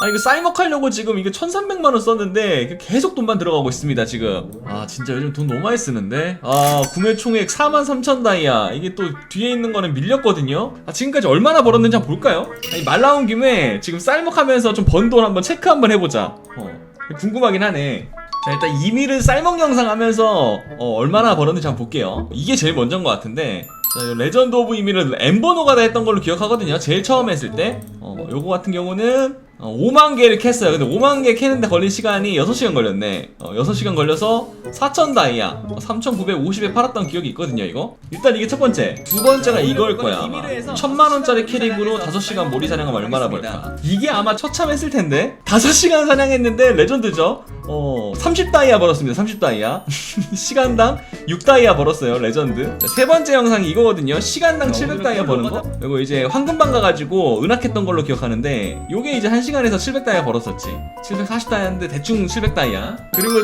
아 이거 쌀먹하려고 지금 이거 1300만원 썼는데 계속 돈만 들어가고 있습니다 지금. 아 진짜 요즘 돈 너무 많이 쓰는데? 아 구매 총액 43,000 다이아. 이게 또 뒤에 있는 거는 밀렸거든요? 아 지금까지 얼마나 벌었는지 한번 볼까요? 아니 말 나온 김에 지금 쌀먹 하면서 좀 번 돈 한번 체크 한번 해보자. 어 궁금하긴 하네. 자 일단 이미를 쌀먹 영상 하면서 어, 얼마나 벌었는지 한번 볼게요. 이게 제일 먼저인 것 같은데. 자, 이 레전드 오브 이미를 엠버노가 다 했던 걸로 기억하거든요. 제일 처음 했을 때. 어, 요거 같은 경우는 어, 5만 개를 캤어요. 근데 5만 개 캐는데 걸린 시간이 6시간 걸렸네. 어, 6시간 걸려서 4천 다이아 어, 3,950에 팔았던 기억이 있거든요 이거. 일단 이게 첫 번째. 두 번째가 이걸 거야 아마. 천만 원짜리 캐릭으로 5시간 몰이 사냥하면 얼마나 벌까? 이게 아마 처참 했을 텐데? 5시간 사냥했는데 레전드죠 어, 30다이아 벌었습니다. 30다이아. 시간당 6다이아 벌었어요. 레전드. 자, 세 번째 영상이 이거거든요. 시간당 700다이아 버는 거. 이거 이제 황금방 가가지고 은하했던 걸로 기억하는데, 요게 이제 1시간에서 700다이아 벌었었지. 740다이아인데 대충 700다이아. 그리고,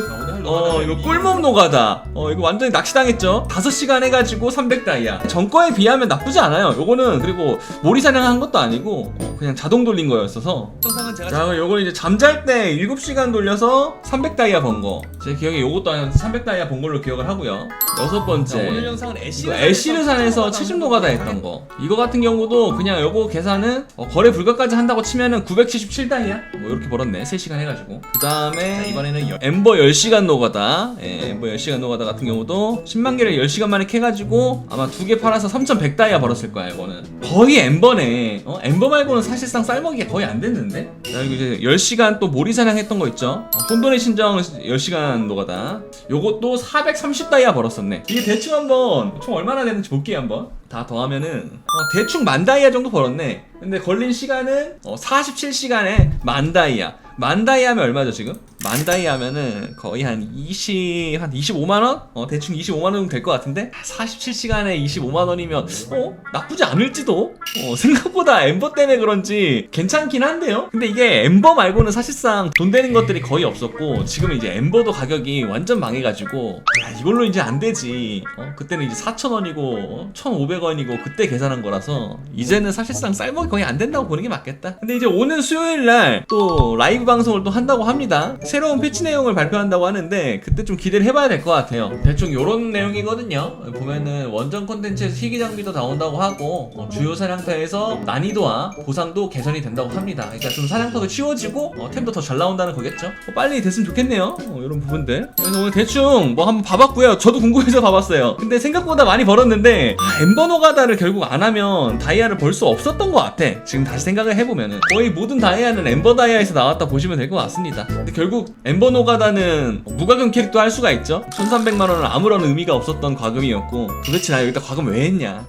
어, 이거 꿀몸 노가다. 어, 이거 완전히 낚시당했죠. 5시간 해가지고 300다이아. 전 거에 비하면 나쁘지 않아요. 요거는 그리고 몰이 사냥 한 것도 아니고, 어, 그냥 자동 돌린 거였어서. 제가 자, 요걸 이제 잠잘 때 7시간 돌려서 300 다이아 번 거. 제 기억에 요것도 한 300 다이아 번 걸로 기억을 하고요. 여섯 자, 번째. 오늘 영상은 애쉬 이거 애쉬르산에서 70 노가다 했던 거. 이거 같은 경우도 그냥 요거 계산은 어, 거래 불가까지 한다고 치면은 977다이아? 뭐 이렇게 벌었네. 3시간 해가지고. 그 다음에 자, 이번에는 여- 엠버 10시간 노가다. 예, 엠버 10시간 노가다 같은 경우도 10만 개를 10시간 만에 캐가지고 아마 두 개 팔아서 3,100다이아 벌었을 거야, 이거는. 거의 엠버네. 어, 엠버 말고는 사실상 쌀먹이가 거의 안 됐는데? 자, 그리고 이제 10시간 또 모리 사냥 했던 거 있죠? 어, 혼돈의 신정 10시간 노가다. 요것도 430다이아 벌었었네. 이게 대충 한번 총 얼마나 됐는지 볼게요, 한번. 다 더하면은 어, 대충 만 다이아 정도 벌었네. 근데 걸린 시간은 어, 47시간에 만 다이아. 만 다이아 하면 얼마죠 지금? 만 다이아 하면은 거의 한 20, 한 25만원? 어, 대충 25만원 정도 될 것 같은데? 47시간에 25만원이면, 어? 나쁘지 않을지도? 어, 생각보다 엠버 때문에 그런지 괜찮긴 한데요? 근데 이게 엠버 말고는 사실상 돈 되는 것들이 거의 없었고, 지금 이제 엠버도 가격이 완전 망해가지고, 야, 이걸로 이제 안 되지. 어, 그때는 이제 4,000원이고, 어, 1,500원이고, 그때 계산한 거라서, 이제는 사실상 쌀먹이 거의 안 된다고 보는 게 맞겠다. 근데 이제 오는 수요일 날 또 라이브 방송을 또 한다고 합니다. 새로운 패치 내용을 발표한다고 하는데, 그때 좀 기대를 해봐야 될 것 같아요. 대충 요런 내용이거든요. 보면은 원전 콘텐츠에서 희귀 장비도 나온다고 하고, 어, 주요 사 냥터에서 난이도와 보상도 개선이 된다고 합니다. 그러니까 좀 사냥터도 치워지고, 어, 템도 더 잘 나온다는 거겠죠? 어, 빨리 됐으면 좋겠네요. 어, 이런 부분들. 그래서 오늘 대충 뭐 한번 봐봤고요. 저도 궁금해서 봐봤어요. 근데 생각보다 많이 벌었는데, 아, 엠버 노가다를 결국 안 하면 다이아를 벌 수 없었던 것 같아. 지금 다시 생각을 해보면은. 거의 모든 다이아는 엠버 다이아에서 나왔다 보시면 될 것 같습니다. 근데 결국 엠버 노가다는 무과금 캐릭도 할 수가 있죠. 1300만 원은 아무런 의미가 없었던 과금이었고, 도대체 나 여기다 과금 왜 했냐?